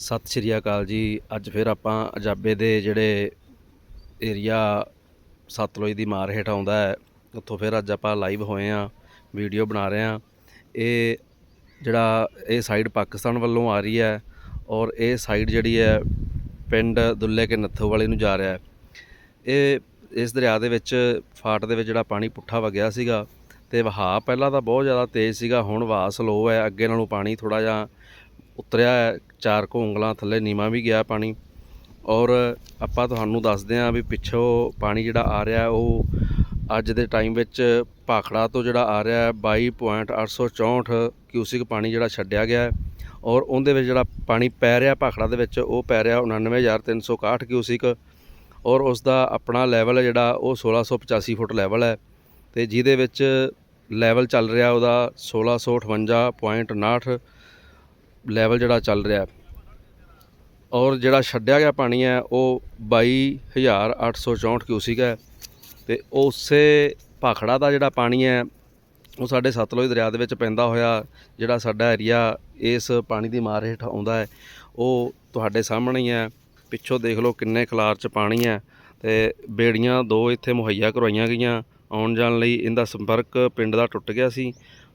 ਸਤਿ ਸ਼੍ਰੀ ਅਕਾਲ ਜੀ। ਅੱਜ ਫਿਰ ਆਪਾਂ ਅਜਾਬੇ ਦੇ ਜਿਹੜੇ ਏਰੀਆ ਸਤਲੁਜ ਦੀ ਮਾਰ ਹੇਠ ਆਉਂਦਾ ਹੈ, ਉੱਥੋਂ ਫਿਰ ਅੱਜ ਆਪਾਂ ਲਾਈਵ ਹੋਏ ਆ ਵੀਡੀਓ ਬਣਾ ਰਹੇ ਆ ਇਹ ਜਿਹੜਾ ਇਹ ਸਾਈਡ ਪਾਕਿਸਤਾਨ ਵੱਲੋਂ ਆ ਰਹੀ ਹੈ ਔਰ ਇਹ ਸਾਈਡ ਜਿਹੜੀ ਹੈ ਪਿੰਡ ਦੁੱਲੇ ਕੇ ਨੱਥੋ ਵਾਲੇ ਨੂੰ ਜਾ ਰਿਹਾ ਹੈ। ਇਹ ਇਸ ਦਰਿਆ ਦੇ ਵਿੱਚ ਫਾਟ ਦੇ ਵਿੱਚ ਜਿਹੜਾ ਪਾਣੀ ਪੁੱਠਾ ਵਗਿਆ ਸੀਗਾ ਤੇ ਵਹਾਅ ਪਹਿਲਾਂ ਤਾਂ ਬਹੁਤ ਜ਼ਿਆਦਾ ਤੇਜ਼ ਸੀਗਾ, ਹੁਣ ਵਹਾਅ ਸਲੋ ਹੈ, ਅੱਗੇ ਨਾਲੋਂ ਪਾਣੀ ਥੋੜਾ ਜਿਹਾ ਉਤਰਿਆ ਹੈ, ਚਾਰ ਕੁ ਉਂਗਲਾਂ ਥੱਲੇ ਨੀਵਾਂ ਵੀ ਗਿਆ ਪਾਣੀ। ਔਰ ਆਪਾਂ ਤੁਹਾਨੂੰ ਦੱਸਦੇ ਹਾਂ ਵੀ ਪਿੱਛੋਂ ਪਾਣੀ ਜਿਹੜਾ ਆ ਰਿਹਾ ਉਹ ਅੱਜ ਦੇ ਟਾਈਮ ਵਿੱਚ ਭਾਖੜਾ ਤੋਂ ਜਿਹੜਾ ਆ ਰਿਹਾ ਹੈ 22.864 ਕਿਊਸਿਕ ਪਾਣੀ ਜਿਹੜਾ ਛੱਡਿਆ ਗਿਆ ਹੈ। ਔਰ ਉਹਦੇ ਵਿੱਚ ਜਿਹੜਾ ਪਾਣੀ ਪੈ ਰਿਹਾ ਭਾਖੜਾ ਦੇ ਵਿੱਚ, ਉਹ ਪੈ ਰਿਹਾ 99361 ਕਿਊਸਿਕ। ਔਰ ਉਸ ਦਾ ਆਪਣਾ ਲੈਵਲ ਜਿਹੜਾ, ਉਹ 1685 ਫੁੱਟ ਲੈਵਲ ਹੈ। ਤੇ ਜਿਹਦੇ ਵਿੱਚ ਲੈਵਲ ਚੱਲ ਰਿਹਾ ਉਹਦਾ 1658.59 ਲੈਵਲ ਜਿਹੜਾ ਚੱਲ ਰਿਹਾ ਔਰ ਜਿਹੜਾ ਛੱਡਿਆ ਗਿਆ ਪਾਣੀ ਹੈ, ਉਹ 22864 ਕਿਊਸਿਕ ਹੈ ਤੇ ਉਸੇ ਭਾਖੜਾ ਦਾ ਜਿਹੜਾ ਪਾਣੀ ਹੈ, ਉਹ ਸਾਡੇ ਸਤਲੁਜ ਦਰਿਆ ਦੇ ਵਿੱਚ ਪੈਂਦਾ ਹੋਇਆ ਜਿਹੜਾ ਸਾਡਾ ਏਰੀਆ ਇਸ ਪਾਣੀ ਦੀ ਮਾਰ ਹੇਠ ਆਉਂਦਾ ਹੈ, ਉਹ ਤੁਹਾਡੇ ਸਾਹਮਣੇ ਹੀ ਹੈ। ਪਿੱਛੋਂ ਦੇਖ ਲਓ ਕਿੰਨੇ ਖਲਾਰ ਚ ਪਾਣੀ ਹੈ ਤੇ ਬੇੜੀਆਂ ਦੋ ਇੱਥੇ ਮੁਹੱਈਆ ਕਰਵਾਈਆਂ ਗਈਆਂ, ਆਉਣ ਜਾਣ ਲਈ ਇਹਦਾ ਸੰਪਰਕ ਪਿੰਡ ਦਾ ਟੁੱਟ ਗਿਆ ਸੀ।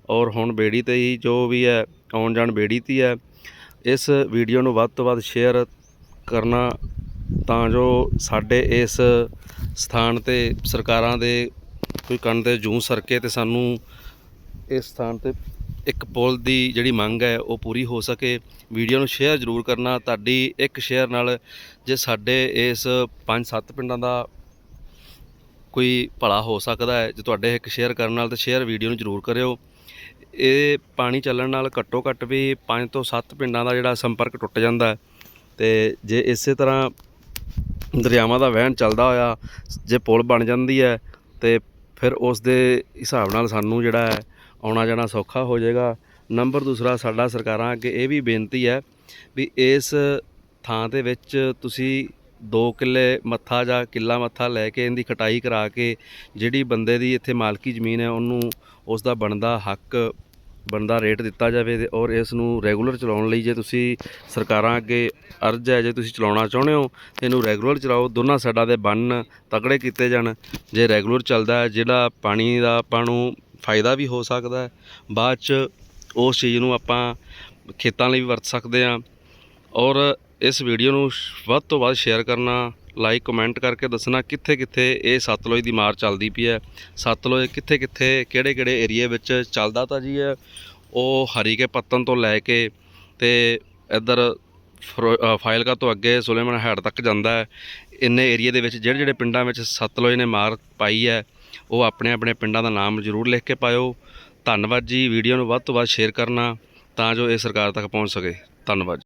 ਔਰ ਹੁਣ ਬੇੜੀ ਤੇ ਹੀ ਜੋ ਵੀ ਹੈ, ਆਉਣ ਜਾਣ ਬੇੜੀ ਤੇ ਹੈ ਇਸ ਵੀਡੀਓ ਨੂੰ ਵੱਧ ਤੋਂ ਵੱਧ ਸ਼ੇਅਰ ਕਰਨਾ ਤਾਂ ਜੋ ਸਾਡੇ ਇਸ ਸਥਾਨ ਤੇ ਸਰਕਾਰਾਂ ਦੇ ਕੋਈ ਕੰਨ ਤੇ ਜੂੰ ਸਰਕੇ ਤੇ ਸਾਨੂੰ ਇਸ ਸਥਾਨ ਤੇ ਇੱਕ ਪੁਲ ਦੀ ਜਿਹੜੀ ਮੰਗ ਹੈ, ਉਹ ਪੂਰੀ ਹੋ ਸਕੇ। ਵੀਡੀਓ ਨੂੰ ਸ਼ੇਅਰ ਜ਼ਰੂਰ ਕਰਨਾ। ਤੁਹਾਡੀ ਇੱਕ ਸ਼ੇਅਰ ਨਾਲ ਜੇ ਸਾਡੇ ਇਸ 5-7 ਪਿੰਡਾਂ ਦਾ ਕੋਈ ਭਲਾ ਹੋ ਸਕਦਾ ਹੈ, ਜੇ ਤੁਹਾਡੇ ਇੱਕ ਸ਼ੇਅਰ ਕਰਨ ਨਾਲ, ਤਾਂ ਸ਼ੇਅਰ ਵੀਡੀਓ ਨੂੰ ਜ਼ਰੂਰ ਕਰਿਓ। ਇਹ ਪਾਣੀ ਚੱਲਣ ਨਾਲ ਘੱਟੋ ਘੱਟ ਵੀ 5 ਤੋਂ 7 ਪਿੰਡਾਂ ਦਾ ਜਿਹੜਾ ਸੰਪਰਕ ਟੁੱਟ ਜਾਂਦਾ ਹੈ। ਤੇ ਜੇ ਇਸੇ ਤਰ੍ਹਾਂ ਦਰਿਆਵਾਂ ਦਾ ਵਹਿਣ ਚੱਲਦਾ ਹੋਇਆ, ਜੇ ਪੁਲ ਬਣ ਜਾਂਦੀ ਹੈ, ਤੇ ਫਿਰ ਉਸ ਦੇ ਹਿਸਾਬ ਨਾਲ ਸਾਨੂੰ ਜਿਹੜਾ ਹੈ ਆਉਣਾ ਜਾਣਾ ਸੌਖਾ ਹੋ ਜਾਏਗਾ। ਨੰਬਰ ਦੂਸਰਾ ਸਾਡਾ ਸਰਕਾਰਾਂ ਅੱਗੇ ਇਹ ਵੀ ਬੇਨਤੀ ਹੈ ਵੀ ਇਸ ਥਾਂ ਦੇ ਵਿੱਚ ਤੁਸੀਂ 2 ਕਿੱਲੇ ਮੱਥਾ ਜਾਂ ਕਿੱਲਾ ਮੱਥਾ ਲੈ ਕੇ ਇਹਦੀ ਕਟਾਈ ਕਰਾ ਕੇ ਜਿਹੜੀ ਬੰਦੇ ਦੀ ਇੱਥੇ ਮਾਲਕੀ ਜ਼ਮੀਨ ਹੈ, ਉਹਨੂੰ ਉਸ ਦਾ ਬਣਦਾ ਹੱਕ ਬਣਦਾ ਰੇਟ ਦਿੱਤਾ ਜਾਵੇ ਤੇ ਔਰ ਇਸ ਨੂੰ ਰੈਗੂਲਰ ਚਲਾਉਣ ਲਈ ਜੇ ਤੁਸੀਂ ਸਰਕਾਰਾਂ ਅੱਗੇ ਅਰਜ਼ ਹੈ, ਜੇ ਤੁਸੀਂ ਚਲਾਉਣਾ ਚਾਹੁੰਦੇ ਹੋ, ਤੇ ਇਹਨੂੰ ਰੈਗੂਲਰ ਚਲਾਓ। ਦੋਨਾਂ ਸਾਈਡਾਂ ਦੇ ਬੰਨ ਤਕੜੇ ਕੀਤੇ ਜਾਣ। ਜੇ ਰੈਗੂਲਰ ਚੱਲਦਾ ਹੈ, ਜਿਹੜਾ ਪਾਣੀ ਦਾ ਆਪਾਂ ਨੂੰ ਫਾਇਦਾ ਵੀ ਹੋ ਸਕਦਾ ਹੈ, ਬਾਅਦ ਚ ਉਸ ਚੀਜ਼ ਨੂੰ ਆਪਾਂ ਖੇਤਾਂ ਲਈ ਵੀ ਵਰਤ ਸਕਦੇ ਹਾਂ। ਔਰ ਇਸ ਵੀਡੀਓ ਨੂੰ ਵੱਧ ਤੋਂ ਵੱਧ ਸ਼ੇਅਰ ਕਰਨਾ ਲਾਈਕ ਕਮੈਂਟ ਕਰਕੇ ਦੱਸਣਾ ਕਿੱਥੇ ਕਿੱਥੇ ਇਹ ਸਤਲੁਜ ਦੀ ਮਾਰ ਚੱਲਦੀ ਪਈ ਹੈ। ਸਤਲੁਜ ਕਿੱਥੇ ਕਿੱਥੇ ਕਿਹੜੇ ਕਿਹੜੇ ਏਰੀਏ ਵਿੱਚ ਚੱਲਦਾ ਤਾਂ ਜੀ ਹੈ ਉਹ ਹਰੀਕੇ ਪੱਤਨ ਤੋਂ ਲੈ ਕੇ ਤੇ ਇੱਧਰ ਫਿਰੋ- ਅ, ਤੋਂ ਅੱਗੇ ਸੁਲੇਮਾਨ ਹੈਡ ਤੱਕ ਜਾਂਦਾ ਹੈ। ਇੰਨੇ ਏਰੀਏ ਦੇ ਵਿੱਚ ਜਿਹੜੇ ਜਿਹੜੇ ਪਿੰਡਾਂ ਵਿੱਚ ਸਤਲੁਜ ਨੇ ਮਾਰ ਪਾਈ ਹੈ ਉਹ ਆਪਣੇ ਆਪਣੇ ਪਿੰਡਾਂ ਦਾ ਨਾਮ ਜ਼ਰੂਰ ਲਿਖ ਕੇ ਪਾਇਓ। ਧੰਨਵਾਦ ਜੀ ਵੀਡੀਓ ਨੂੰ ਵੱਧ ਤੋਂ ਵੱਧ ਸ਼ੇਅਰ ਕਰਨਾ ਤਾਂ ਜੋ ਇਹ ਸਰਕਾਰ ਤੱਕ ਪਹੁੰਚ ਸਕੇ। ਧੰਨਵਾਦ